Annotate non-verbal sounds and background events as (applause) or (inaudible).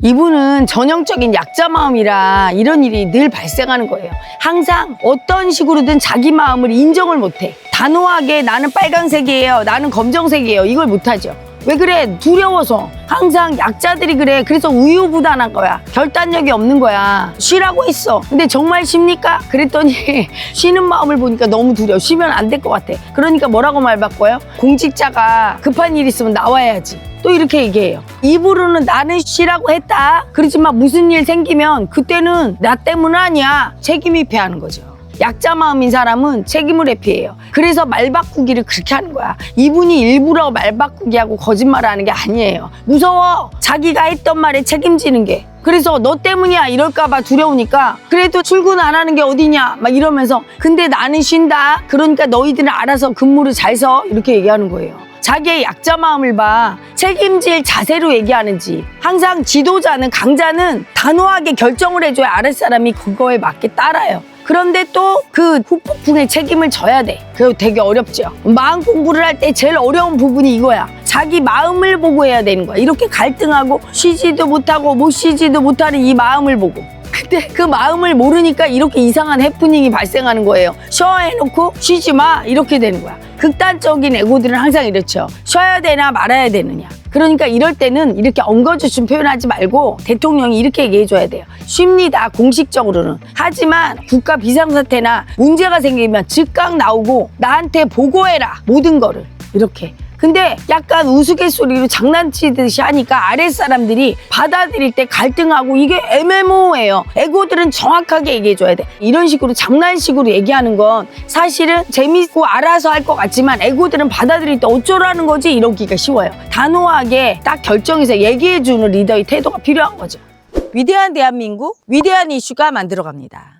이분은 전형적인 약자 마음이라 이런 일이 늘 발생하는 거예요. 항상 어떤 식으로든 자기 마음을 인정을 못해. 단호하게 나는 빨강색이에요. 나는 검정색이에요. 이걸 못하죠. 왜 그래? 두려워서. 항상 약자들이 그래. 그래서 우유부단한 거야. 결단력이 없는 거야. 쉬라고 했어. 근데 정말 쉽니까? 그랬더니 (laughs) 쉬는 마음을 보니까 너무 두려워. 쉬면 안 될 것 같아. 그러니까 뭐라고 말 바꿔요? 공직자가 급한 일 있으면 나와야지. 또 이렇게 얘기해요. 입으로는 나는 쉬라고 했다. 그렇지만 무슨 일 생기면 그때는 나 때문 아니야. 책임이 피하는 거죠. 약자 마음인 사람은 책임을 회피해요. 그래서 말 바꾸기를 그렇게 하는 거야. 이분이 일부러 말 바꾸기하고 거짓말을 하는 게 아니에요. 무서워. 자기가 했던 말에 책임지는 게. 그래서 너 때문이야 이럴까봐 두려우니까 그래도 출근 안 하는 게 어디냐 막 이러면서 근데 나는 쉰다. 그러니까 너희들은 알아서 근무를 잘 서. 이렇게 얘기하는 거예요. 자기의 약자 마음을 봐 책임질 자세로 얘기하는지 항상 지도자는 강자는 단호하게 결정을 해줘야 아랫사람이 그거에 맞게 따라요. 그런데 또 그 후폭풍의 책임을 져야 돼. 그거 되게 어렵죠. 마음 공부를 할 때 제일 어려운 부분이 이거야. 자기 마음을 보고 해야 되는 거야. 이렇게 갈등하고 쉬지도 못하고 못 쉬지도 못하는 이 마음을 보고. 근데 그 마음을 모르니까 이렇게 이상한 해프닝이 발생하는 거예요. 쉬어 해놓고 쉬지 마 이렇게 되는 거야. 극단적인 에고들은 항상 이렇죠. 쉬어야 되나 말아야 되느냐. 그러니까 이럴 때는 이렇게 엉거주춤 표현하지 말고 대통령이 이렇게 얘기해줘야 돼요. 쉽니다. 공식적으로는. 하지만 국가 비상사태나 문제가 생기면 즉각 나오고 나한테 보고해라. 모든 거를. 이렇게. 근데 약간 우스갯소리로 장난치듯이 하니까 아랫사람들이 받아들일 때 갈등하고 이게 애매모호해요. 에고들은 정확하게 얘기해줘야 돼. 이런 식으로 장난식으로 얘기하는 건 사실은 재밌고 알아서 할 것 같지만 에고들은 받아들일 때 어쩌라는 거지 이러기가 쉬워요. 단호하게 딱 결정해서 얘기해주는 리더의 태도가 필요한 거죠. 위대한 대한민국, 위대한 이슈가 만들어갑니다.